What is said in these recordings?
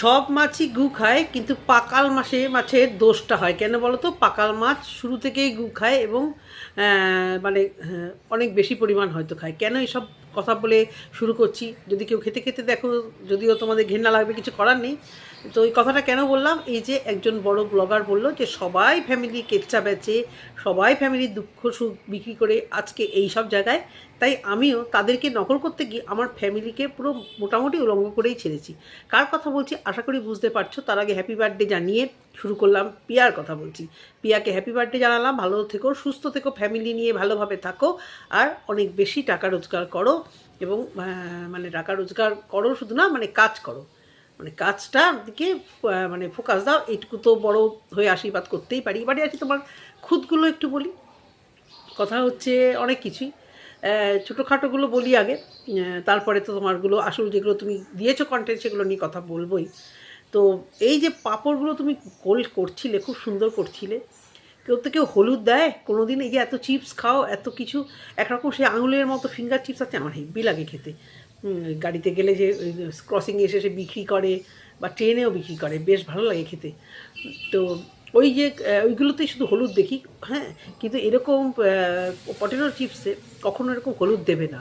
সব মাছই গু খায়, কিন্তু পাকাল মাছে মাছের দোষটা হয়। কেন বলো তো পাকাল মাছ শুরু থেকেই গু খায় এবং মানে অনেক বেশি পরিমাণ হয়তো খায়। কেন এসব কথা বলে শুরু করছি? যদি কেউ খেতে খেতে দেখো, যদিও তোমাদের ঘেন্না লাগবে, কিছু করার নেই। তো এই কথাটা কেন বললাম? এই যে একজন বড় ব্লগার বলল যে, সবাই ফ্যামিলি কেচ্চা বেচে, সবাই ফ্যামিলির দুঃখ সুখ বিক্রি করে আজকে এই সব জায়গায় তাই আমিও তাদেরকে নকল করতে গিয়ে আমার ফ্যামিলিকে পুরো মোটামুটি উলঙ্গ করেই ছেড়েছি। কার কথা বলছি আশা করি বুঝতে পারছ। তার আগে হ্যাপি বার্থডে জানিয়ে শুরু করলাম পিয়ার কথা বলছি। পিয়াকে হ্যাপি বার্থডে জানালাম। ভালো থেকো, সুস্থ থেকো ফ্যামিলি নিয়ে ভালোভাবে থাকো আর অনেক বেশি টাকা রোজগার করো এবং মানে টাকা রোজগার করো শুধু না মানে কাজ করো। মানে কাজটার দিকে মানে ফোকাস দাও। এটুকু তো বড় হয়ে আশীর্বাদ করতেই পারি। এবারে আছি তোমার খুদগুলো একটু বলি। কথা হচ্ছে অনেক কিছুই। ছোটোখাটোগুলো বলি আগে। তারপরে তো তোমারগুলো আসল যেগুলো তুমি দিয়েছ কন্টেন্ট সেগুলো নিয়ে কথা বলবোই। তো এই যে পাঁপড়গুলো তুমি কোল করছিলে, খুব সুন্দর করছিলে, কেউ তো কেউ হলুদ দেয় কোনো দিন এই যে এত চিপস খাও, এত কিছু, একরকম সেই আঙুলের মতো ফিঙ্গার চিপস আছে, আমার হেব্বি লাগে খেতে। গাড়িতে গেলে যে ক্রসিংয়ে এসে সে বিক্রি করে, বা ট্রেনেও বিক্রি করে, বেশ ভালো লাগে খেতে। তো ওই যে ওইগুলোতেই শুধু হলুদ দেখি হ্যাঁ কিন্তু এরকম পটেটো চিপসে কখনো এরকম হলুদ দেবে না।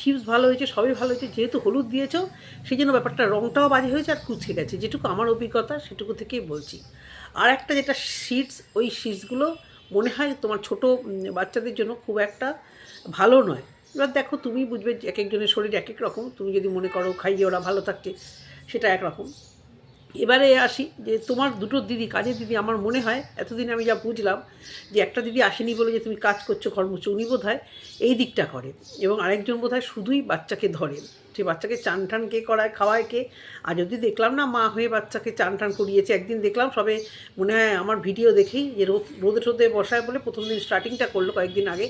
চিপস ভালো হয়েছে, সবই ভালো হয়েছে, যেহেতু হলুদ দিয়েছ সেই জন্য ব্যাপারটা রঙটাও বাজে হয়েছে আর কুচকে গেছে। যেটুকু আমার অভিজ্ঞতা, সেটুকু থেকেই বলছি। আর একটা যেটা সিডস ওই সিডসগুলো মনে হয় তোমার ছোট বাচ্চাদের জন্য খুব একটা ভালো নয়। এবার দেখো, তুমি বুঝবে এক একজনের শরীর এক এক রকম। তুমি যদি মনে করো খাইয়ে ওরা ভালো থাকছে, সেটা একরকম এবারে আসি যে তোমার দুটো দিদি, কাজের দিদি আমার মনে হয়, এতদিন আমি যা বুঝলাম যে একটা দিদি আসেনি বলে যে তুমি কাজ করছ কর্মচ উনি বোধ এই দিকটা করে এবং আরেকজন বোধ শুধুই বাচ্চাকে ধরে সে বাচ্চাকে চান টান কে করায়, খাওয়ায় কে? আর যদি দেখলাম না মা হয়ে বাচ্চাকে চান টান করিয়েছে, একদিন দেখলাম সবে মনে হয় আমার ভিডিও দেখেই যে রোদ, রোদে টোদে বসায় বলে প্রথম দিন স্টার্টিংটা করল, কয়েকদিন আগে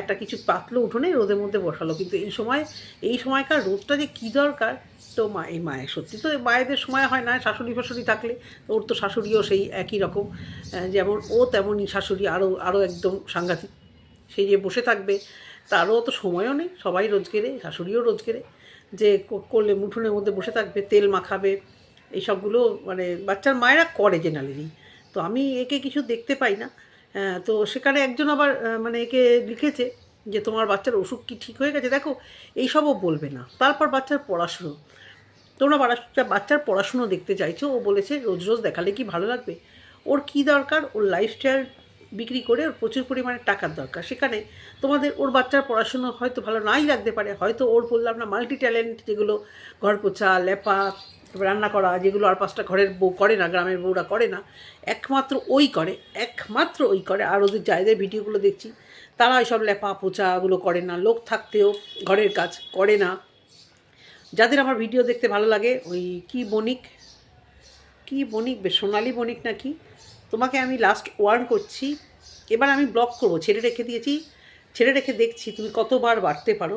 একটা কিছু পাতলো উঠোনে রোদের মধ্যে বসালো। কিন্তু এই সময়, এই সময়কার রোদটা যে কী দরকার তো মা, এই মায়ের সত্যি তো মায়েদের সময় হয় না শাশুড়ি ফাশুড়ি থাকলে। ওর তো শাশুড়িও সেই একই রকম। যেমন ও তেমনই শাশুড়ি আরও আরও একদম সাংঘাতিক। সেই যে বসে থাকবে, তারও তো সময়ও নেই। সবাই রোজগেরে, শাশুড়িও রোজগেরে। যে করলে মুঠোনের মধ্যে বসে থাকবে, তেল মাখাবে এই সবগুলো মানে বাচ্চার মায়েরা করে জেনারেলি তো আমি একে কিছু দেখতে পাই না। তো সেখানে একজন আবার মানে একে লিখেছে যে তোমার বাচ্চার অসুখ কি ঠিক হয়ে গেছে? দেখো, এইসবও বলবে না। তারপর বাচ্চার পড়াশুনো। তোমরা বাচ্চা বাচ্চার পড়াশুনো দেখতে চাইছো, ও বলেছে, রোজ রোজ দেখালে কি ভালো লাগবে? ওর কি দরকার? ওর লাইফস্টাইল বিক্রি করে ওর প্রচুর পরিমাণে টাকার দরকার। সেখানে তোমাদের ওর বাচ্চার পড়াশুনো হয়তো ভালো নাই লাগতে পারে। হয়তো ওর বললাম না মাল্টি ট্যালেন্ট যেগুলো ঘর পোছা লেপা রান্না করা, যেগুলো আর পাঁচটা ঘরের বউ করে না, গ্রামের বউরা করে না, একমাত্র ওই করে, একমাত্র ওই করে। আর ওদের যাদের ভিডিওগুলো দেখছি তারা ওই ওইসব লেপা পোচাগুলো করে না, লোক থাকতেও ঘরের কাজ করে না। যাদের আমার ভিডিও দেখতে ভালো লাগে, ওই কি বণিক কি বণিক সোনালি বণিক নাকি তোমাকে আমি লাস্ট ওয়ার্ন করছি। এবার আমি ব্লক করব, ছেড়ে রেখে দিয়েছি, ছেড়ে রেখে দেখছি তুমি কতবার বাড়তে পারো।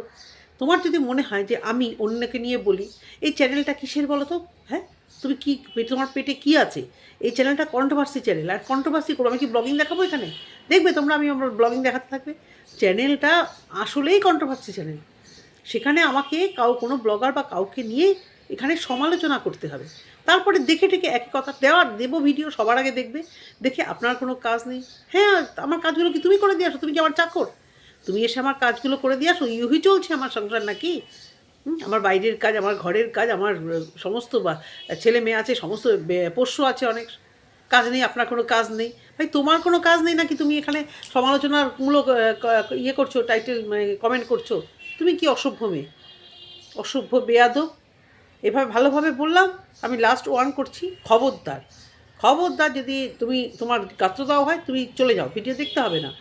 তোমার যদি মনে হয় যে আমি অন্যকে নিয়ে বলি, এই চ্যানেলটা কিসের বলো তো হ্যাঁ? তুমি কি, তোমার পেটে কি আছে? এই চ্যানেলটা কন্ট্রোভার্সি চ্যানেল আর কন্ট্রোভার্সি করব, আমি কি ব্লগিং দেখাবো এখানে? দেখবে তোমরা, আমি আমার ব্লগিং দেখাতে থাকবে। চ্যানেলটা আসলেই কন্ট্রোভার্সি চ্যানেল সেখানে আমাকে কাউ, কোনো ব্লগার বা কাউকে নিয়ে এখানে সমালোচনা করতে হবে। তারপরে দেখে টেকে এক কথা, দেওয়ার, দেবো ভিডিও সবার আগে দেখবে, দেখে আপনার কোনো কাজ নেই। হ্যাঁ আমার কাজগুলো কি তুমি করে দিয়ে আসো? তুমি কি আমার চাকর? তুমি এসে আমার কাজগুলো করে দিয়ে আসো? ইউহি চলছে আমার সংসার নাকি? আমার বাইরের কাজ, আমার ঘরের কাজ, আমার সমস্ত বা- ছেলে মেয়ে আছে, সমস্ত পোষ্য আছে অনেক। কাজ নেই, আপনার কোনো কাজ নেই। ভাই, তোমার কোনো কাজ নেই নাকি তুমি এখানে সমালোচনামূলক ইয়ে করছ, টাইটেল কমেন্ট করছ? তুমি কি অসভ্য মেয়ে? অসভ্য, বেয়াদব? এভাবে ভালোভাবে বললাম, আমি লাস্ট ওয়ান করছি, খবরদার। খবরদার যদি তুমি, তোমার গাত্র দেওয়া হয়, তুমি চলে যাও ভিডিও দেখতে হবে না।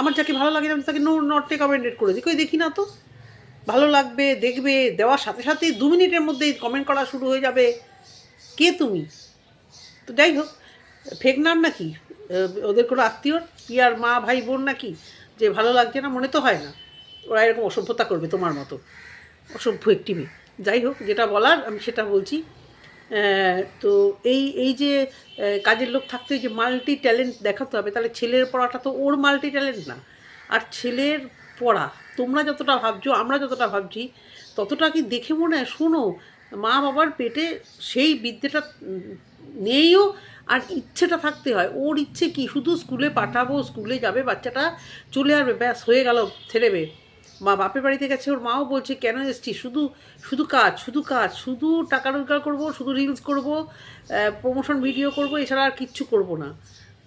আমার যাকে ভালো লাগে আমি তাকে নো নট রেকমেন্ডেড করে দিই। কই দেখি না তো। ভালো লাগবে, দেখবে, দেওয়ার সাথে সাথে দু মিনিটের মধ্যেই কমেন্ট করা শুরু হয়ে যাবে। কে তুমি? তো যাই হোক ফেক নাম নাকি ওদের কোনো আত্মীয়র? কি আর মা, ভাই, বোন নাকি? যে ভালো লাগছে না, মনে তো হয় না। ওরা এরকম অসভ্যতা করবে তোমার মতো। অসভ্য একটি মেয়ে। যাই হোক, যেটা বলার, আমি সেটা বলছি। তো এই এই যে কাজের লোক থাকতে যে মাল্টি ট্যালেন্ট দেখাতে হবে, তাহলে ছেলের পড়াটা তো ওর মাল্টি ট্যালেন্ট না। আর ছেলের পড়া, তোমরা যতটা ভাবছ, আমরা যতটা ভাবছি, ততটা কি দেখে মনে হয়, শোনো, মা বাবার পেটে সেই বিদ্যেটা নেইও, আর ইচ্ছেটা থাকতে হয়। ওর ইচ্ছে কি? শুধু স্কুলে পাঠাবো, স্কুলে যাবে, বাচ্চাটা চলে আসবে, ব্যাস, হয়ে গেল ছেড়েবে মা বাপের বাড়িতে গেছে, ওর মাও বলছে, কেন এসছি শুধু শুধু কাজ শুধু কাজ, শুধু টাকা রোজগার করব, শুধু রিলস করব প্রমোশন ভিডিও করব, এছাড়া আর কিচ্ছু করব না।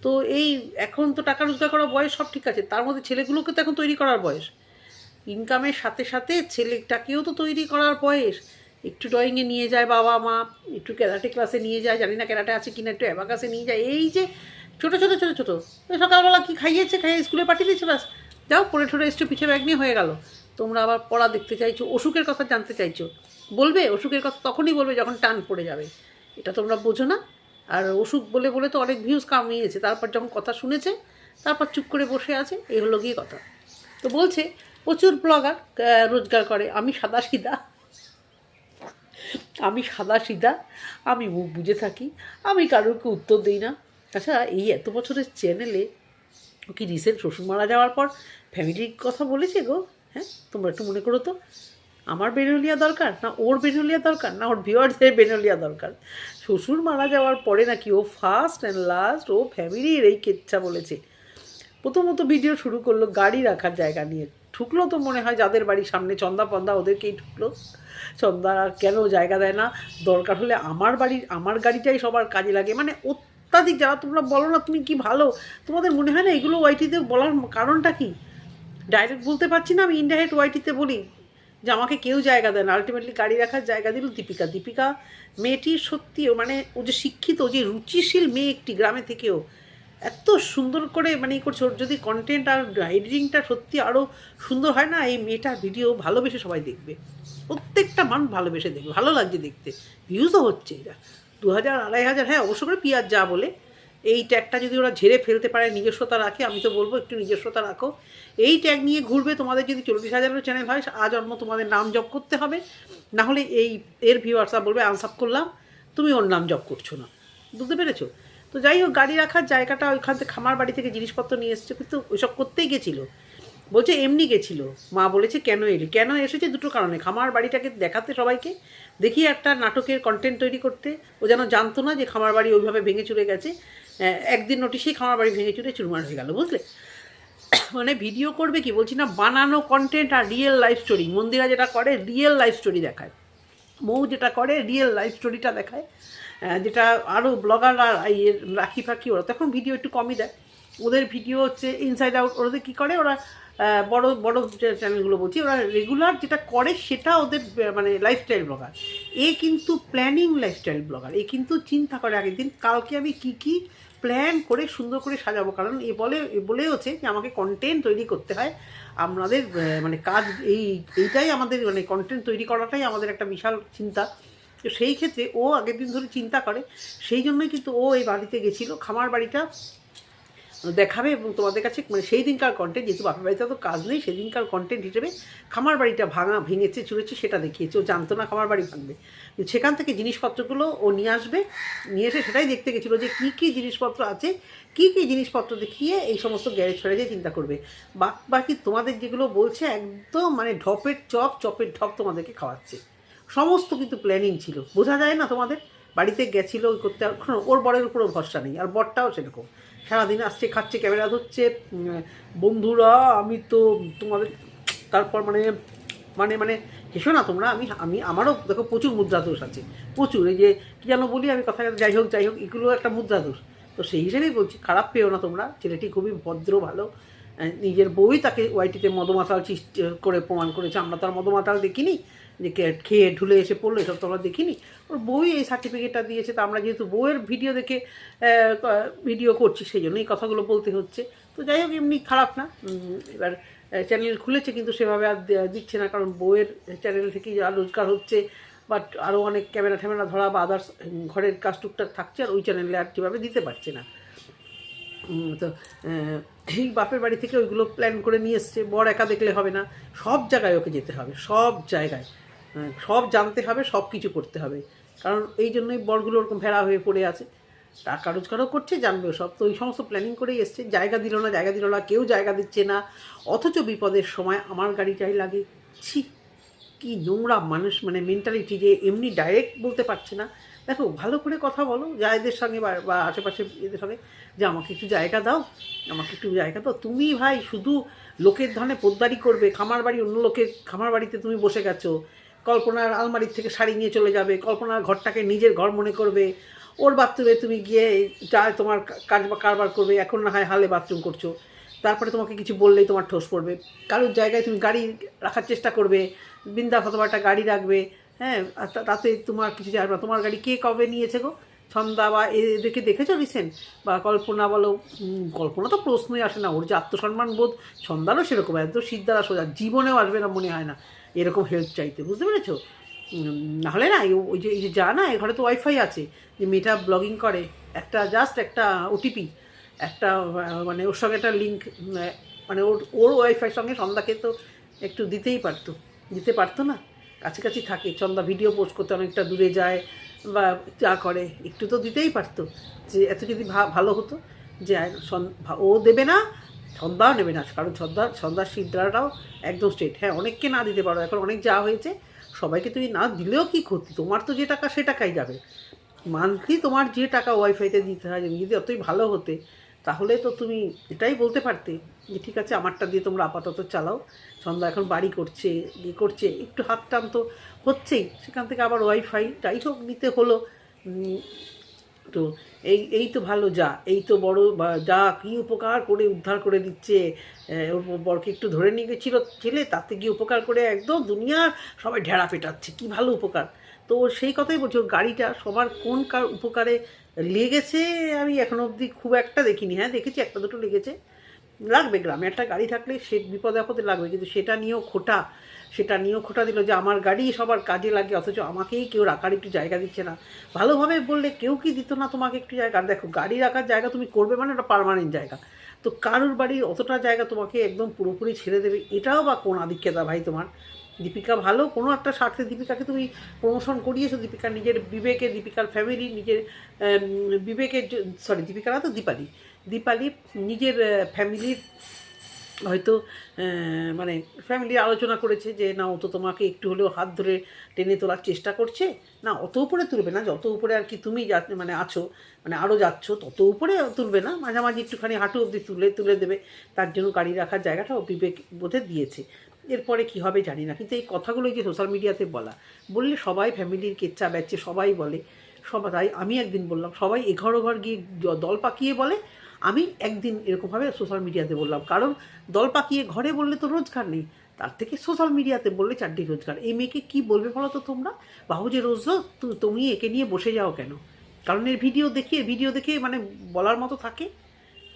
তো এই, এখন তো টাকা রোজগার করার বয়স সব ঠিক আছে, তার মধ্যে ছেলেগুলোকে তো এখন তৈরি করার বয়স। ইনকামের সাথে সাথে ছেলেটাকেও তো তৈরি করার বয়স। একটু ড্রয়িংয়ে নিয়ে যায় বাবা মা, একটু ক্যারাটে ক্লাসে নিয়ে যায়, জানি না ক্যারাটে আছে কিনা, একটু অ্যাবাকাসে নিয়ে যায়। এই যে ছোটো ছোটো ছোটো ছোটো সকালবেলা কি খাইয়েছে? খাইয়ে স্কুলে পাঠিয়ে দিয়েছে ব্যাস যাও পড়ে ঠোরে এসছো, পিঠে ব্যাগ নিয়ে হয়ে গেল। তোমরা আবার পড়া দেখতে চাইছো, অসুখের কথা জানতে চাইছো। বলবে, অসুখের কথা তখনই বলবে যখন টান পড়ে যাবে। এটা তোমরা বোঝো না। আর অসুখ বলে বলে তো অনেক ভিউজ কামিয়েছে। তারপর যখন কথা শুনেছে, তারপর চুপ করে বসে আছে, এই হলো গিয়ে কথা। তো বলছে, প্রচুর ব্লগার রোজগার করে। আমি সাদা সিধা। আমি সাদা সিধা। আমি মুখ বুঝে থাকি। আমি কারোরকে উত্তর দিই না। আচ্ছা এই এত বছরের চ্যানেলে ও কি রিসেন্ট শ্বশুর মারা যাওয়ার পর ফ্যামিলির কথা বলেছে গো? হ্যাঁ তোমরা একটু মনে করো তো। আমার বেরোলিয়া দরকার না ওর বেরোলিয়া দরকার না ওর ভিওয়ার্সের বেরোলিয়া দরকার? শ্বশুর মারা যাওয়ার পরে নাকি ও ফার্স্ট অ্যান্ড লাস্ট ও ফ্যামিলির এই কেচ্ছা বলেছে। প্রথমত ভিডিও শুরু করল গাড়ি রাখার জায়গা নিয়ে। ঠুকলো তো মনে হয় যাদের বাড়ির সামনে চন্দা পন্দা ওদেরকেই ঠুকলো। চন্দা কেন জায়গা দেয় না? দরকার হলে আমার বাড়ির, আমার গাড়িটাই সবার কাজে লাগে। মানে অত্যাধিক যারা তোমরা বলো না তুমি কি ভালো, তোমাদের মনে হয় না এগুলো ওয়াইটিতে বলার কারণটা কি? ডাইরেক্ট বলতে পারছি না, আমি ইনডাইরেক্ট ওয়াইটিতে বলি যে আমাকে কেউ জায়গা দেয় না। আলটিমেটলি গাড়ি রাখার জায়গা দিল দীপিকা। দীপিকা মেয়েটির সত্যিও মানে ও যে শিক্ষিত, যে রুচিশীল মেয়ে একটি গ্রামে থেকেও এত সুন্দর করে মানে করছে। ওর যদি কন্টেন্ট আর এডিটিংটা সত্যি আরও সুন্দর হয় না, এই মেয়েটার ভিডিও ভালোবেসে সবাই দেখবে। প্রত্যেকটা মানুষ ভালোবেসে দেখবে, ভালো লাগছে দেখতে। ভিউজও হচ্ছে এটা দু হাজার আড়াই হাজার হ্যাঁ অবশ্য করে পিয়াজ যা বলে। এই ট্যাগটা যদি ওরা ঝেড়ে ফেলতে পারে, নিজস্বতা রাখে, আমি তো বলব একটু নিজস্বতা রাখো। এই ট্যাগ নিয়ে ঘুরবে তোমাদের যদি চল্লিশ হাজারের চ্যানেল হয়, আজ আজন্ম তোমাদের নাম জপ করতে হবে। নাহলে এই, এর ভিউয়ার্সরা বলবে, আনসাপ করলাম, তুমি ওর নাম জপ করছ না। বুঝতে পেরেছ? তো যাই হোক, গাড়ি রাখার জায়গাটা ওইখান থেকে খামার বাড়ি থেকে জিনিসপত্র নিয়ে এসছে, কিন্তু ওইসব করতেই গেছিল। বলছে, এমনি গেছিল। মা বলেছে, কেন এলি? কেন এসেছে? দুটো কারণে। খামার বাড়িটাকে দেখাতে সবাইকে, দেখি একটা নাটকের কন্টেন্ট তৈরি করতে। ও যেন জানতো না যে খামার বাড়ি ওইভাবে ভেঙে চুরে গেছে। একদিন নোটিশেই খামার বাড়ি ভেঙে চুরে চুরমার হয়ে গেল, বুঝলে? মানে ভিডিও করবে কি? বলছি না, বানানো কন্টেন্ট আর রিয়েল লাইফ স্টোরি মন্দিরা যেটা করে রিয়েল লাইফ স্টোরি দেখায়। মৌ যেটা করে রিয়েল লাইফ স্টোরিটা দেখায়। যেটা আরও ব্লগাররা ইয়ে রাখি ফাঁকি ওরা, তখন ভিডিও একটু কমই দেয়। ওদের ভিডিও হচ্ছে ইনসাইড আউট ওদের কী করে? ওরা বড় বড় চ্যানেলগুলো বলছি, ওরা রেগুলার যেটা করে সেটা ওদের মানে লাইফস্টাইল ব্লগার এ কিন্তু প্ল্যানিং লাইফস্টাইল ব্লগার এ কিন্তু চিন্তা করে আগের দিন কালকে আমি কি কি প্ল্যান করে সুন্দর করে সাজাবো। কারণ এ বলে, এ বলেওছে যে আমাকে কন্টেন্ট তৈরি করতে হয়। আমাদের মানে কাজ এই, এইটাই আমাদের মানে কন্টেন্ট তৈরি করাটাই আমাদের একটা বিশাল চিন্তা। তো সেই ক্ষেত্রে ও আগের দিন ধরে চিন্তা করে। সেই জন্যই কিন্তু ও এই বাড়িতে গেছিল। খামার বাড়িটা দেখাবে এবং তোমাদের কাছে মানে সেই দিনকার কন্টেন্ট যেহেতু বাপের বাড়িতে তো কাজ নেই সেদিনকার কন্টেন্ট হিসেবে খামার বাড়িটা ভাঙা, ভেঙেছে চুরেছে সেটা দেখিয়েছে। ও জানতো না খামার বাড়ি ভাঙবে। সেখান থেকে জিনিসপত্রগুলো ও নিয়ে আসবে, নিয়ে এসে সেটাই দেখতে গেছিল যে কী কী জিনিসপত্র আছে, কী কী জিনিসপত্র দেখিয়ে এই সমস্ত গ্যারেজ ফ্যারেজে চিন্তা করবে। বাকি তোমাদের যেগুলো বলছে, একদম মানে ঢপের চপ, চপের ঢপ তোমাদেরকে খাওয়াচ্ছে। সমস্ত কিন্তু প্ল্যানিং ছিল। বোঝা যায় না তোমাদের? বাড়িতে গেছিল ওই করতে ওর বরের উপরও ভরসা নেই, আর বরটাও সেরকম। সারাদিন আসছে, খাচ্ছে, ক্যামেরা ধরছে বন্ধুরা, আমি তো তোমাদের, তারপর মানে মানে মানে হেসো না তোমরা, আমি আমি, আমারও দেখো প্রচুর মুদ্রা দোষ আছে, প্রচুর, এই যে, কী যেন বলি আমি কথা যাই হোক যাই হোক, এগুলো একটা মুদ্রা দোষ তো সেই হিসেবেই বলছি, খারাপ পেও না তোমরা, ছেলেটি খুবই ভদ্র, ভালো নিজের বউই তাকে ওয়াইটিতে মদমাতাল করে, প্রমাণ করেছে, আমরা তো আর মদমাতাল দেখিনি যে খেয়ে ঢুলে এসে পড়ল, এসব তো আমরা দেখিনি। ওর বউই এই সার্টিফিকেটটা দিয়েছে, তো আমরা যেহেতু বউয়ের ভিডিও দেখে ভিডিও করছি, সেই জন্য এই কথাগুলো বলতে হচ্ছে। তো যাই হোক, এমনি খারাপ না। এবার চ্যানেল খুলেছে, কিন্তু সেভাবে আর দিচ্ছে না, কারণ বউয়ের চ্যানেল থেকেই যা রোজগার হচ্ছে বাট আরও অনেক ক্যামেরা ট্যামেরা ধরা বা আদার্স ঘরের কাজ টুকটাক থাকছে, আর ওই চ্যানেলে আর কীভাবে দিতে পারছে না। তো এই বাপের বাড়ি থেকে ওইগুলো প্ল্যান করে নিয়ে এসছে, বর একা দেখলে হবে না, সব জায়গায় ওকে যেতে হবে, সব জায়গায়। সব জানতে হবে, সব কিছু করতে হবে। কারণ এই জন্যই বরগুলো ওরকম ভেড়া হয়ে পড়ে আছে। টাকা রোজগারও করছে জানবে সব। তো ওই সমস্ত প্ল্যানিং করেই এসছে। জায়গা দিল না, জায়গা দিল না, কেউ জায়গা দিচ্ছে না। অথচ বিপদের সময় আমার গাড়িটাই লাগে। ছি, কি নোংরা মানুষ মানে মেন্টালিটি যে এমনি ডাইরেক্ট বলতে পারছে না। দেখো, ভালো করে কথা বলো জায়দের সঙ্গে বা বা আশেপাশে এদের সঙ্গে, যে আমাকে একটু জায়গা দাও, আমাকে একটু জায়গা দাও। তুমি ভাই শুধু লোকের ধানে পোদ্দারি করবে, খামার বাড়ি অন্য লোকের খামার বাড়িতে তুমি বসে গেছো। কল্পনার আলমারির থেকে শাড়ি নিয়ে চলে যাবে, কল্পনার ঘরটাকে নিজের ঘর মনে করবে। ওর বাথরুমে তুমি গিয়ে যা তোমার কাজ বা কারবার করবে, এখন না হয় হালে বাথরুম করছ। তারপরে তোমাকে কিছু বললেই তোমার ঠোস পড়বে। কারোর জায়গায় তুমি গাড়ি রাখার চেষ্টা করবে বিন্দা অথবা একটা গাড়ি রাখবে হ্যাঁ তাতে তোমার কিছু যায় না। তোমার গাড়ি কে কবে নিয়েছে গো? ছন্দা বা এদেরকে দেখেছ রিসেন্ট বা কল্পনা বলো কল্পনা তো প্রশ্নই আসে না। ওর যে আত্মসম্মান বোধ ছন্দারও সেরকম। একদম সিদ্ধারা সোজা। জীবনেও আসবে না মনে হয় না। এরকম হেল্প চাইতে, বুঝতে পেরেছ? নাহলে না ওই যে, এই যে যা না ঘরে তো ওয়াইফাই আছে, যে মেয়েটা ব্লগিং করে, একটা জাস্ট একটা ওটিপি একটা মানে ওর সঙ্গে একটা লিঙ্ক মানে ওর ওর ওয়াইফাইয়ের সঙ্গে সন্ধ্যাকে তো একটু দিতেই পারতো, দিতে পারতো না? কাছাকাছি থাকে চন্দা ভিডিও পোস্ট করতে অনেকটা দূরে যায়, বা যা করে, একটু তো দিতেই পারতো, যে এত যদি ভালো হতো, যে ও দেবে না সন্ধ্যাও নেবে না, কারণ সন্ধ্যা সন্ধ্যার সিদ্ধাটাও একদম স্ট্রেট হ্যাঁ অনেককে না দিতে পারো, এখন অনেক যা হয়েছে, সবাইকে তুমি না দিলেও কি ক্ষতি? তোমার তো যে টাকা সে টাকাই যাবে। মান্থলি তোমার যে টাকা ওয়াইফাইতে দিতে হয় যদি অতই ভালো হতে, তাহলে তো তুমি এটাই বলতে পারতে যে, ঠিক আছে, আমারটা দিয়ে তোমরা আপাতত চালাও। সন্ধ্যা এখন বাড়ি করছে ইয়ে করছে, একটু হাত টান তো হচ্ছেই। সেখান থেকে আবার ওয়াইফাই যাই হোক, নিতে হলো। তো এই এই তো ভালো যা, এই তো বড় যা কী উপকার করে উদ্ধার করে দিচ্ছে ওর বরকে একটু ধরে নিয়ে গেছিল, ছেলে, তাতে গিয়ে উপকার করে একদম দুনিয়ার সবাই ঢেড়া পেটাচ্ছে, কি ভালো উপকার। তো সেই কথাই বলছি, ওর গাড়িটা সবার কোন কার উপকারে লেগেছে, আমি এখনও অবধি খুব একটা দেখিনি। হ্যাঁ দেখেছি একটা দুটো লেগেছে। লাগবে গ্রামে একটা গাড়ি থাকলে সে বিপদে আপদে লাগবে, কিন্তু সেটা নিয়েও খোটা। সেটা নিয়েও খোটা দিল যে আমার গাড়ি সবার কাজে লাগে, অথচ আমাকেই কেউ রাখার একটু জায়গা দিচ্ছে না। ভালোভাবে বললে কেউ কি দিত না তোমাকে একটু জায়গা? দেখো, গাড়ি রাখার জায়গা তুমি করবে মানে ওটা পারমানেন্ট জায়গা। তো কারুর বাড়ির অতটা জায়গা তোমাকে একদম পুরোপুরি ছেড়ে দেবে, এটাও বা কোন আধিক্যতা ভাই তোমার? দীপিকা ভালো, কোনো একটা স্বার্থে দীপিকাকে তুমি প্রমোশন করিয়েছো দীপিকা নিজের বিবেকে, দীপিকার ফ্যামিলি নিজের বিবেকের সরি দীপিকা না তো দীপালি। দীপালি নিজের ফ্যামিলির হয়তো মানে ফ্যামিলি আলোচনা করেছে যে, না, ও তো তোমাকে একটু হলেও হাত ধরে টেনে তোলার চেষ্টা করছে। না, অত উপরে তুলবে না, যত উপরে আর কি তুমি যা মানে আছো মানে আরও যাচ্ছ, তত উপরে তুলবে না। মাঝামাঝি একটুখানি হাঁটু অবধি তুলে তুলে দেবে। তার জন্য গাড়ি রাখার জায়গাটা বিবেক বোধে দিয়েছে। এরপরে কি হবে জানি না। কিন্তু এই কথাগুলো যে সোশ্যাল মিডিয়াতে বলা, বললে সবাই ফ্যামিলির কেচ্চা ব্যাচে সবাই বলে। সবাই, আমি একদিন বললাম, সবাই এঘর ওঘর গিয়ে দল পাকিয়ে বলে আমি একদিন এরকমভাবে সোশ্যাল মিডিয়াতে বললাম, কারণ দল পাকিয়ে ঘরে বললে তো রোজগার নেই, তার থেকে সোশ্যাল মিডিয়াতে বললে চারটি রোজগার। এই মেয়েকে কী বলবে বলো তো তোমরা? বাবু যে রোজ তুমি একে নিয়ে বসে যাও কেন? কারণ এর ভিডিও দেখিয়ে ভিডিও দেখে মানে বলার মতো থাকে।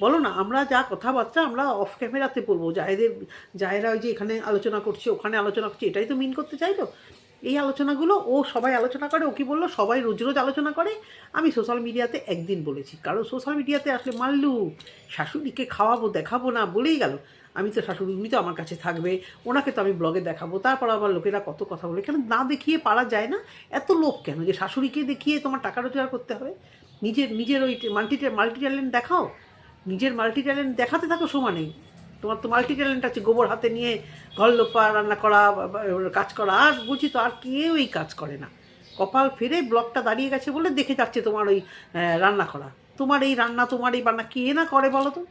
বলো না, আমরা যা কথাবার্তা আমরা অফ ক্যামেরাতে বলব। যায়েদের যায়েরা ওই যে এখানে আলোচনা করছে, ওখানে আলোচনা করছে, এটাই তো মিন করতে চাইলো? এই আলোচনাগুলো, ও সবাই আলোচনা করে, ও কি বলল, সবাই রোজ রোজ আলোচনা করে। আমি সোশ্যাল মিডিয়াতে একদিন বলেছি, কারণ সোশ্যাল মিডিয়াতে আসলে মাল্লু, শাশুড়িকে খাওয়াবো, দেখাবো না, বলেই গেল। আমি তো শাশুড়ি, উনি তো আমার কাছে থাকবে, ওনাকে তো আমি ব্লগে দেখাবো, তারপর আবার লোকেরা কত কথা বলে। কেন না দেখিয়ে পারা যায় না? এত লোক কেন? যে শাশুড়িকে দেখিয়ে তোমার টাকা রোজগার করতে হবে? নিজের নিজের ওই মাল্টি মাল্টি ট্যালেন্ট দেখাও। নিজের মাল্টি ট্যালেন্ট দেখাতে থাকো সমানেই তোমার তো মাল্টি ট্যালেন্ট আছে, গোবর হাতে নিয়ে ঘর লোপা, রান্না করা কাজ করা, আর বুঝি তো আর কেউ এই কাজ করে না। কপাল ফিরে ব্লকটা দাঁড়িয়ে গেছে বলে দেখে যাচ্ছে তোমার ওই রান্না করা। তোমার এই রান্না, তোমার এই বান্না, কে না করে বলো তো?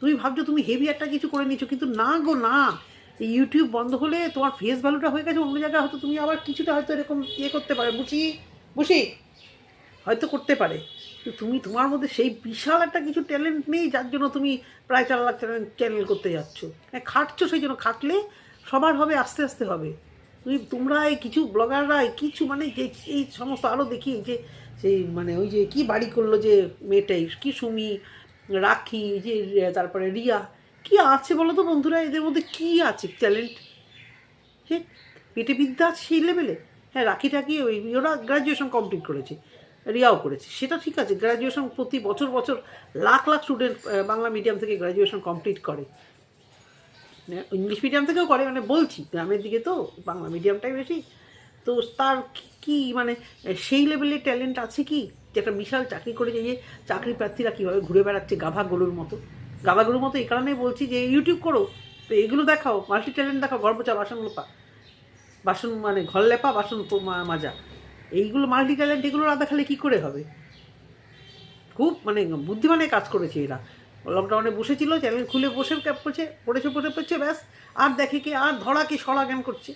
তুমি ভাবছ তুমি হেভি একটা কিছু করে নিচ্ছ কিন্তু না গো, না। ইউটিউব বন্ধ হলে তোমার ফেস ভ্যালুটা হয়ে গেছে, অন্য জায়গায় হয়তো তুমি আবার কিছুটা হয়তো এরকম ইয়ে করতে পারে। বুঝি? বুঝি? হয়তো করতে পারে। কিন্তু তুমি তোমার মধ্যে সেই বিশাল একটা কিছু ট্যালেন্ট নেই, যার জন্য তুমি প্রায় চার লাখ চ্যানেল করতে যাচ্ছ। হ্যাঁ খাটছো সেই জন্য, খাটলে সবার হবে, আস্তে আস্তে হবে। তুমি, তোমরা এই কিছু ব্লগাররা কিছু মানে যে এই সমস্ত আরও দেখি যে সেই মানে ওই যে কি বাড়ি করল যে মেয়েটাই কি সুমি, রাখি যে, তারপরে রিয়া, কি আছে বলো তো বন্ধুরা, এদের মধ্যে কি আছে ট্যালেন্ট হ্যাঁ পেটে বিদ্যা আছে সেই লেভেলে হ্যাঁ রাখি টাকি ওই ওরা গ্র্যাজুয়েশন কমপ্লিট করেছে। রিয়াও করেছে। সেটা ঠিক আছে গ্র্যাজুয়েশন প্রতি বছর বছর লাখ লাখ স্টুডেন্ট বাংলা মিডিয়াম থেকে গ্র্যাজুয়েশন কমপ্লিট করে। ইংলিশ মিডিয়াম থেকেও করে মানে বলছি, গ্রামের দিকে তো বাংলা মিডিয়ামটাই বেশি। তো তার কি- মানে সেই লেভেলের ট্যালেন্ট আছে কি? যে একটা বিশাল চাকরি করে যে চাকরি প্রার্থীরা কীভাবে ঘুরে বেড়াচ্ছে গাভা গরুর মতো। গাভা গরুর মতো এই কারণেই বলছি যে ইউটিউব করো, তো এগুলো দেখাও মাল্টি ট্যালেন্ট দেখাও গর্ব চাও আসানগুলো পা বাসন মানে ঘর লেপা বাসন মাজা। এইগুলো মাল্টি ট্যালেন্ট এগুলো না দেখালে কী করে হবে? খুব মানে বুদ্ধিমানের কাজ করেছে এরা। লকডাউনে বসেছিল চ্যানেল খুলে বসে ক্যাপ করছে, পড়েছে, পড়ে, পড়ছে, ব্যাস। আর দেখে কি, আর ধরা কি, সরা জ্ঞান করছে।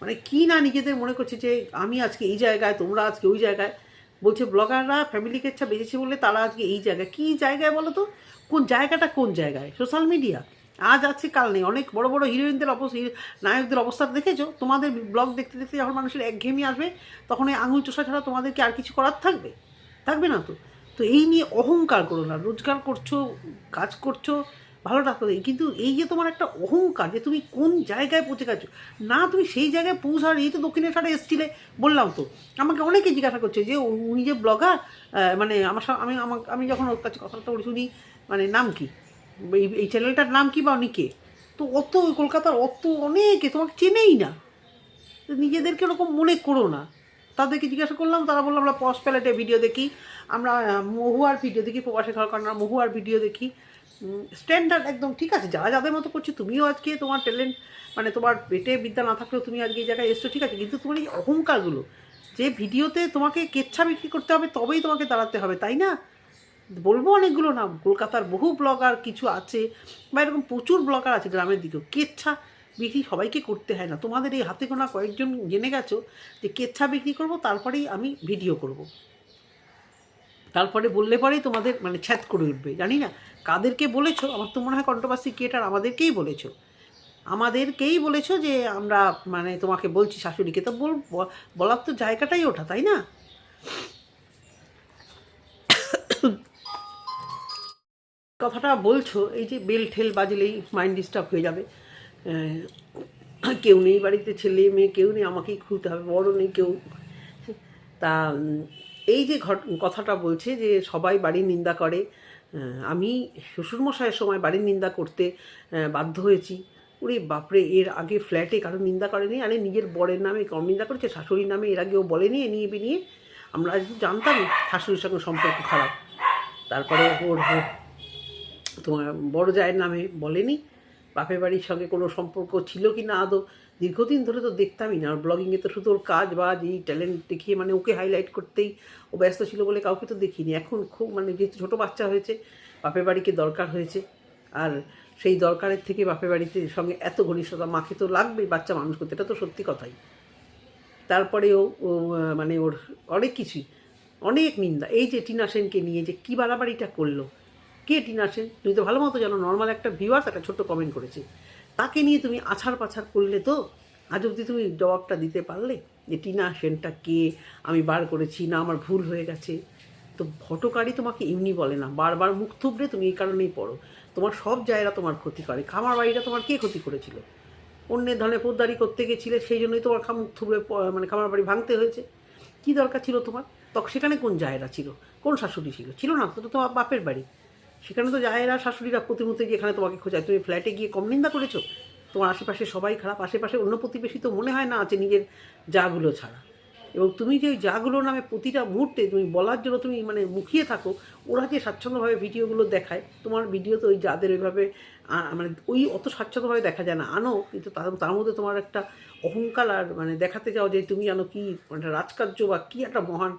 মানে কি না নিজেদের মনে করছে যে, আমি আজকে এই জায়গায়, তোমরা আজকে ওই জায়গায়। বলছে ব্লগাররা ফ্যামিলিকে ইচ্ছা বেঁচেছে বলে তারা আজকে এই জায়গায়। কী জায়গায় বলো তো? কোন জায়গাটা কোন জায়গায়? সোশ্যাল মিডিয়া আজ আছে, কাল নেই। অনেক বড় বড় হিরোইনদের অবস্থা নায়কদের অবস্থা দেখেছ? তোমাদের ব্লগ দেখতে দেখতে যখন মানুষের একঘেয়েমি আসবে, তখন এই আঙুল চোষা ছাড়া তোমাদেরকে আর কিছু করার থাকবে? থাকবে না তো? তো এই নিয়ে অহংকার করো না। রোজগার করছ, কাজ করছ ভালো দেয় কিন্তু এই যে তোমার একটা অহংকার, যে তুমি কোন জায়গায় পৌঁছে গেছো? না, তুমি সেই জায়গায় পৌঁছার এই তো দক্ষিণের সাথে এসছিলে, বললাম তো। আমাকে অনেকে জিজ্ঞাসা করছে যে, উনি যে ব্লগার মানে আমার আমি আমি যখন ওর কাছে কথাটা বলছি উনি মানে নাম কি? এই চ্যানেলটার নাম কি বা উনি কে তো অত কলকাতার অত অনেকে তোমাকে চেনেই না। নিজেদেরকে ওরকম মনে করো না। তাদেরকে জিজ্ঞাসা করলাম, তারা বলল, আমরা পস প্যালেটে ভিডিও দেখি, আমরা মহুয়ার ভিডিও দেখি, প্রবাসী সরকার মহুয়ার ভিডিও দেখি। স্ট্যান্ডার্ড একদম ঠিক আছে, যারা যাদের মতো করছে, তুমিও আজকে তোমার ট্যালেন্ট মানে তোমার পেটে বিদ্যা না থাকলেও তুমি আজকে এই জায়গায় এসছো, ঠিক আছে। কিন্তু তোমার এই অহংকারগুলো, যে ভিডিওতে তোমাকে কেচ্ছা বিক্রি করতে হবে, তবেই তোমাকে দাঁড়াতে হবে, তাই না? বলব অনেকগুলো নাম। কলকাতার বহু ব্লগার কিছু আছে, বা এরকম প্রচুর ব্লগার আছে গ্রামের দিকেও। কেচ্ছা বিক্রি সবাইকে করতে হয় না। তোমাদের এই হাতে গোনা কয়েকজন জেনে গেছো যে কেচ্ছা বিক্রি করব, তারপরেই আমি ভিডিও করব। তারপরে বললে পরেই তোমাদের মানে ছ্যাত করে উঠবে। জানি না, কাদেরকে বলেছ? আমার তো মনে হয় কন্ট্রোভার্সি ক্রিয়েটার আমাদেরকেই বলেছ। আমাদেরকেই বলেছ যে আমরা মানে তোমাকে বলছি শাশুড়িকে। তো বল, বলার তো জায়গাটাই ওঠা, তাই না? কথাটা বলছো, এই যে বেল ঠেল বাজলেই মাইন্ড ডিস্টার্ব হয়ে যাবে। কেউ নেই বাড়িতে, ছেলে, মেয়ে, কেউ নেই, আমাকেই খুলতে হবে, বড় নেই, কেউ। তা এই যে ঘট, কথাটা বলছে যে সবাই বাড়ির নিন্দা করে আমি শ্বশুরমশাইয়ের সময় বাড়ির নিন্দা করতে বাধ্য হয়েছি। ওরে বাপরে, এর আগে ফ্ল্যাটে কারও নিন্দা করেনি, আরে নিজের বরের নামে কম নিন্দা করেছে, শাশুড়ির নামে এর আগেও বলেনি, এ নিয়ে নিয়ে। আমরা জানতাম শাশুড়ির সঙ্গে সম্পর্ক খারাপ। তারপরে ওর- তোমার বড় জায়ের নামে বলেনি? বাপের বাড়ির সঙ্গে কোনো সম্পর্ক ছিল কি না আদৌ? দীর্ঘদিন ধরে তো দেখতামই না। আর ব্লগিংয়ে তো শুধু ওর কাজ বাজ এই ট্যালেন্ট দেখিয়ে মানে ওকে হাইলাইট করতেই ও ব্যস্ত ছিল বলে কাউকে তো দেখিনি। এখন খুব মানে যেহেতু ছোটো বাচ্চা হয়েছে বাপের বাড়িকে দরকার হয়েছে। আর সেই দরকারের থেকে বাপের বাড়িতে সঙ্গে এত ঘনিষ্ঠতা মাকে তো লাগবেই বাচ্চা মানুষ করতে। এটা তো সত্যি কথাই। তারপরে ও, মানে ওর অনেক কিছুই অনেক নিন্দা। এই যে টিনা সেনকে নিয়ে যে কী বাড়াবাড়িটা করল কে টিনা সেন, তুমি তো ভালো মতো জানো নর্মাল একটা ভিউয়ার্স একটা ছোট্ট কমেন্ট করেছে। তাকে নিয়ে তুমি আছাড় পাছাড় করলে তো আজ অবধি তুমি জবাবটা দিতে পারলে যে টিনা সেনটা কে, আমি বার করেছি না, আমার ভুল হয়ে গেছে। তো ফটোকারই তোমাকে এমনি বলে না, বারবার মুখ থুবড়ে তুমি এই কারণেই পড়ো। তোমার সব জায়গা তোমার ক্ষতি করে, খামার বাড়িটা তোমার কে ক্ষতি করেছিল? অন্যের ধরনের পোদ্দারি করতে গেছিলে, সেই জন্যই তোমার মুখ থুবড়ে মানে খামার বাড়ি ভাঙতে হয়েছে। কী দরকার ছিল তোমার? তখন সেখানে কোন জায়গা ছিল? কোন শাশুড়ি ছিল? ছিল না তো তোমার বাপের বাড়ি। সেখানে তো জায়েরা শাশুড়িরা প্রতিমুহূর্তে গিয়ে এখানে তোমাকে খোঁজায়। তুমি ফ্ল্যাটে গিয়ে কম নিন্দা করেছ? তোমার আশেপাশে সবাই খারাপ, আশেপাশে অন্য প্রতিবেশী তো মনে হয় না আছে নিজের যাগুলো ছাড়া। এবং তুমি যে ওই জাগুলোর নামে প্রতিটা মুহূর্তে তুমি বলার জন্য তুমি মানে মুখিয়ে থাকো, ওরা যে স্বাচ্ছন্দ্যভাবে ভিডিওগুলো দেখায়, তোমার ভিডিও তো ওই যাদের ওইভাবে মানে ওই অত স্বাচ্ছন্দ্যভাবে দেখা যায় না। আনো, কিন্তু তার মধ্যে তোমার একটা অহংকার আর মানে দেখাতে যাও যে তুমি জানো কি মানে রাজকার্য বা কী একটা মহান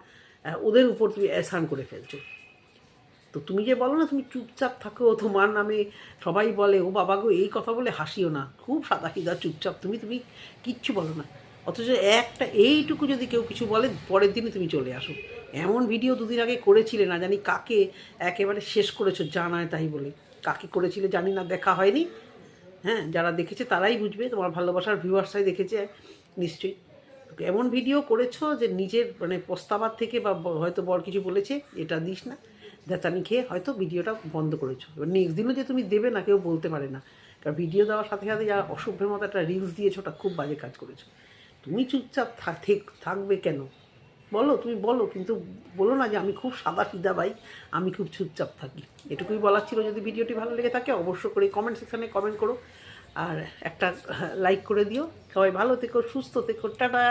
ওদের উপর তুমি অ্যাসান করে ফেলছো। তো তুমি যে বলো না, তুমি চুপচাপ থাকো, তোমার নামে সবাই বলে, ও বাবা গো, এই কথা বলে হাসিও না, খুব সাদা সিধা চুপচাপ, তুমি তুমি কিচ্ছু বলো না। অথচ একটা, এইটুকু যদি কেউ কিছু বলে, পরের দিনই তুমি চলে আসো। এমন ভিডিও দুদিন আগে করেছিলে, না জানি কাকে একেবারে শেষ করেছ জানায় তাই বলে। কাকে করেছিলে জানি না, দেখা হয়নি। হ্যাঁ যারা দেখেছে তারাই বুঝবে, তোমার ভালোবাসার ভিউয়ার্সাই দেখেছে নিশ্চয়ই। এমন ভিডিও করেছ যে নিজের মানে প্রস্তাবার থেকে বা, হয়তো বর কিছু বলেছে, এটা দিস না। দেতানি খেয়ে হয়তো ভিডিওটা বন্ধ করেছ। এবার নেক্সট দিনও যে তুমি দেবে না, কেউ বলতে পারে না। কারণ ভিডিও দেওয়ার সাথে সাথে যা অসভ্যের মতো একটা রিলস দিয়েছ, ওটা খুব বাজে কাজ করেছ। তুমি চুপচাপ থাকবে কেন? বলো, তুমি বলো, কিন্তু বলো না যে আমি খুব সাদা সিদা ভাই, আমি খুব চুপচাপ থাকি। এটুকুই বলার ছিল যদি ভিডিওটি ভালো লেগে থাকে অবশ্য করে কমেন্ট সেকশানে কমেন্ট করো। আর একটা লাইক করে দিও। সবাই ভালো থেকো, সুস্থ থেকো, টাটা!